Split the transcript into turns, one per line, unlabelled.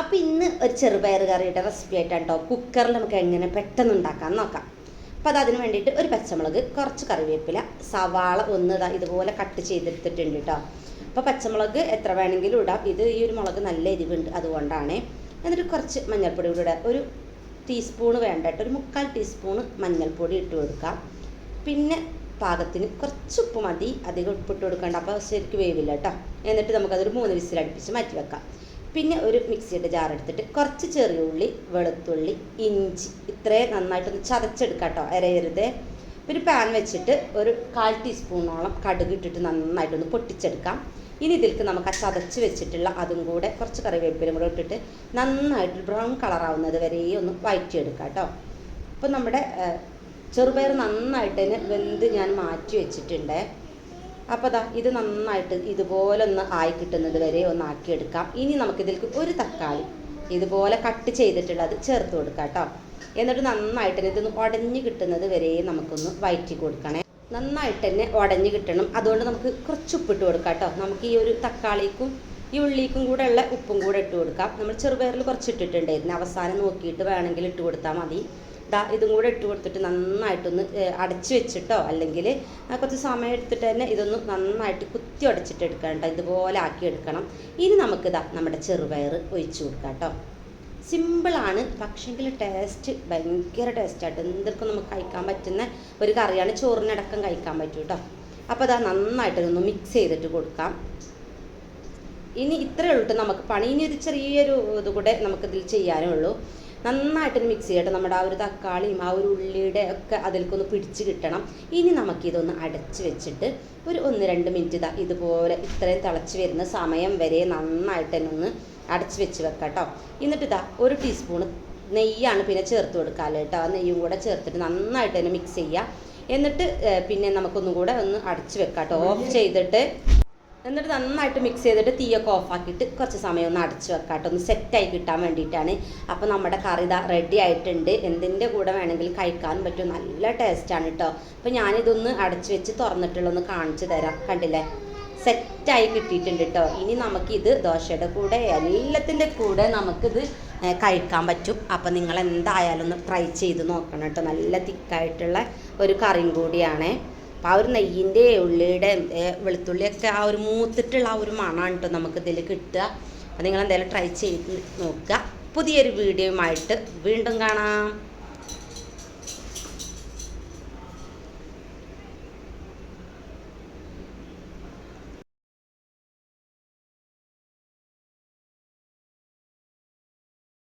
അപ്പോൾ ഇന്ന് ഒരു ചെറുപയർ കറിയുടെ റെസിപ്പി ആയിട്ടാണ് കേട്ടോ കുക്കറിൽ നമുക്ക് എങ്ങനെ പെട്ടെന്ന് ഉണ്ടാക്കാൻ നോക്കാം. അപ്പോൾ അത് അതിന് വേണ്ടിയിട്ട് ഒരു പച്ചമുളക് കുറച്ച് കറിവേപ്പില സവാള ഒന്ന് ഇതുപോലെ കട്ട് ചെയ്തെടുത്തിട്ടുണ്ട് കേട്ടോ അപ്പോൾ പച്ചമുളക് എത്ര വേണമെങ്കിലും ഇടാം. ഇത് ഈ ഒരു മുളക് നല്ല എരിവുണ്ട് അതുകൊണ്ടാണ്. എന്നിട്ട് കുറച്ച് മഞ്ഞൾപ്പൊടി കൂടി ഇടാം. ഒരു ടീസ്പൂണ് വേണ്ട കേട്ടോ ഒരു മുക്കാൽ ടീസ്പൂണ് മഞ്ഞൾപ്പൊടി ഇട്ട് കൊടുക്കാം. പിന്നെ പാകത്തിന് കുറച്ച് ഉപ്പ് മതി. അധികം ഉപ്പിട്ട് കൊടുക്കണ്ട. അപ്പോൾ ശരിക്കും വേവില്ല കേട്ടോ എന്നിട്ട് നമുക്കതൊരു മൂന്ന് വിസിൽ വിസിലടുപ്പിച്ച് മാറ്റി വെക്കാം. പിന്നെ ഒരു മിക്സിയുടെ ജാർ എടുത്തിട്ട് കുറച്ച് ചെറിയ ഉള്ളി വെളുത്തുള്ളി ഇഞ്ചി ഇത്രയും നന്നായിട്ടൊന്ന് ചതച്ചെടുക്കാം കേട്ടോ അരയരുതേ. ഒരു പാൻ വെച്ചിട്ട് ഒരു കാൽ ടീസ്പൂണോളം കടുക് ഇട്ടിട്ട് നന്നായിട്ടൊന്ന് പൊട്ടിച്ചെടുക്കാം. ഇനി ഇതിലേക്ക് നമുക്ക് ആ ചതച്ച് വെച്ചിട്ടുള്ള അതും കൂടെ കുറച്ച് കറിവേപ്പിലും കൂടെ ഇട്ടിട്ട് നന്നായിട്ട് ബ്രൗൺ കളറാവുന്നത് വരെ ഒന്ന് വഴറ്റിയെടുക്കാം കേട്ടോ. അപ്പോൾ നമ്മുടെ ചെറുപയർ നന്നായിട്ട് തന്നെ വെന്ത് ഞാൻ മാറ്റി വെച്ചിട്ടുണ്ട്. അപ്പോൾ ദാ ഇത് നന്നായിട്ട് ഇതുപോലെ ഒന്ന് ആയി കിട്ടുന്നത് വരെ ഒന്ന് ആക്കിയെടുക്കാം. ഇനി നമുക്കിതിലേക്ക് ഒരു തക്കാളി ഇതുപോലെ കട്ട് ചെയ്തിട്ടുള്ളത് ചേർത്ത് കൊടുക്കാം കേട്ടോ. എന്നിട്ട് നന്നായിട്ട് തന്നെ ഇതൊന്ന് ഉടഞ്ഞ് കിട്ടുന്നത് വരെ നമുക്കൊന്ന് വയറ്റി കൊടുക്കണേ. നന്നായിട്ട് തന്നെ ഉടഞ്ഞ് കിട്ടണം. അതുകൊണ്ട് നമുക്ക് കുറച്ച് ഉപ്പിട്ട് കൊടുക്കാം കേട്ടോ. നമുക്ക് ഈ ഒരു തക്കാളിക്കും ഈ ഉള്ളിക്കും കൂടെ ഉള്ള ഉപ്പും കൂടെ ഇട്ട് കൊടുക്കാം. നമ്മൾ ചെറുപയറിൽ കുറച്ച് ഇട്ടിട്ടുണ്ടായിരുന്നു. അവസാനം നോക്കിയിട്ട് വേണമെങ്കിൽ ഇട്ട് കൊടുത്താൽ മതി. ദാ ഇതും കൂടെ ഇട്ട് കൊടുത്തിട്ട് നന്നായിട്ടൊന്ന് അടച്ച് വെച്ചിട്ടോ അല്ലെങ്കിൽ കുറച്ച് സമയം എടുത്തിട്ട് തന്നെ ഇതൊന്ന് നന്നായിട്ട് കുത്തി ഉടച്ചിട്ട് എടുക്കണം കേട്ടോ ഇതുപോലെ ആക്കി എടുക്കണം. ഇനി നമുക്ക് നമുക്കിതാ നമ്മുടെ ചെറുപയർ ഒഴിച്ചു കൊടുക്കാം കേട്ടോ സിമ്പിളാണ് പക്ഷെങ്കിൽ ടേസ്റ്റ് ഭയങ്കര ടേസ്റ്റായിട്ട് എന്തൊക്കെ നമുക്ക് കഴിക്കാൻ പറ്റുന്ന ഒരു കറിയാണ് ചോറിനടക്കം കഴിക്കാൻ പറ്റും കേട്ടോ അപ്പോൾ അതാ നന്നായിട്ട് ഒന്ന് മിക്സ് ചെയ്തിട്ട് കൊടുക്കാം. ഇനി ഇത്രയേ ഉള്ളൂ നമുക്ക് പണി. ഇനി ഒരു ചെറിയൊരു ഇത് കൂടെ നമുക്കിതിൽ ചെയ്യാനേ ഉള്ളൂ നന്നായിട്ട് മിക്സ് ചെയ്യട്ടെ നമ്മുടെ ആ ഒരു തക്കാളിയും ആ ഒരു ഉള്ളിയുടെ ഒക്കെ അതിലേക്കൊന്ന് പിടിച്ച് കിട്ടണം. ഇനി നമുക്കിതൊന്ന് അടച്ച് വെച്ചിട്ട് ഒരു ഒന്ന് രണ്ട് മിനിറ്റ് ഇതാ ഇതുപോലെ ഇത്രയും തിളച്ച് വരുന്ന സമയം വരെ നന്നായിട്ട് തന്നെ ഒന്ന് അടച്ച് വെച്ച് വെക്കാം കേട്ടോ. എന്നിട്ട് ഒരു ടീസ്പൂൺ നെയ്യാണ് പിന്നെ ചേർത്ത് കൊടുക്കാമല്ലോ കേട്ടോ. ആ നെയ്യും കൂടെ ചേർത്തിട്ട് നന്നായിട്ട് തന്നെ മിക്സ് ചെയ്യുക എന്നിട്ട് പിന്നെ നമുക്കൊന്നും കൂടെ ഒന്ന് അടച്ച് വെക്കാം കേട്ടോ. ഓഫ് ചെയ്തിട്ട് എന്നിട്ട് നന്നായിട്ട് മിക്സ് ചെയ്തിട്ട് തീയൊക്കെ ഓഫാക്കിയിട്ട് കുറച്ച് സമയം ഒന്ന് അടച്ച് വെക്കാം കേട്ടോ ഒന്ന് സെറ്റായി കിട്ടാൻ വേണ്ടിയിട്ടാണ്. അപ്പോൾ നമ്മുടെ കറി ഇതാ റെഡി ആയിട്ടുണ്ട്. എന്തിന്റെ കൂടെ വേണമെങ്കിൽ കഴിക്കാൻ പറ്റും. നല്ല ടേസ്റ്റാണ് കേട്ടോ അപ്പോൾ ഞാനിതൊന്ന് അടച്ച് വെച്ച് തുറന്നിട്ടുള്ളൊന്ന് കാണിച്ചു തരാം. കണ്ടില്ലേ? സെറ്റായി കിട്ടിയിട്ടുണ്ട് കേട്ടോ ഇനി നമുക്കിത് ദോശയുടെ കൂടെ എല്ലാത്തിന്റെ കൂടെ നമുക്കിത് കഴിക്കാൻ പറ്റും. അപ്പോൾ നിങ്ങൾ എന്തായാലും ഒന്ന് ട്രൈ ചെയ്ത് നോക്കണം കേട്ടോ നല്ല തിക്കായിട്ടുള്ള ഒരു കറിയും കൂടിയാണേ. അപ്പോൾ ആ ഒരു നെയ്യിന്റെ ഉള്ളിയുടെ വെളുത്തുള്ളിയൊക്കെ ആ ഒരു മൂത്തിട്ടുള്ള ആ ഒരു മണമാണ് കേട്ടോ നമുക്കിതിൽ കിട്ടുക. അപ്പോൾ നിങ്ങൾ എന്തായാലും ട്രൈ ചെയ്ത് നോക്കുക. പുതിയൊരു വീഡിയോയുമായിട്ട് വീണ്ടും കാണാം.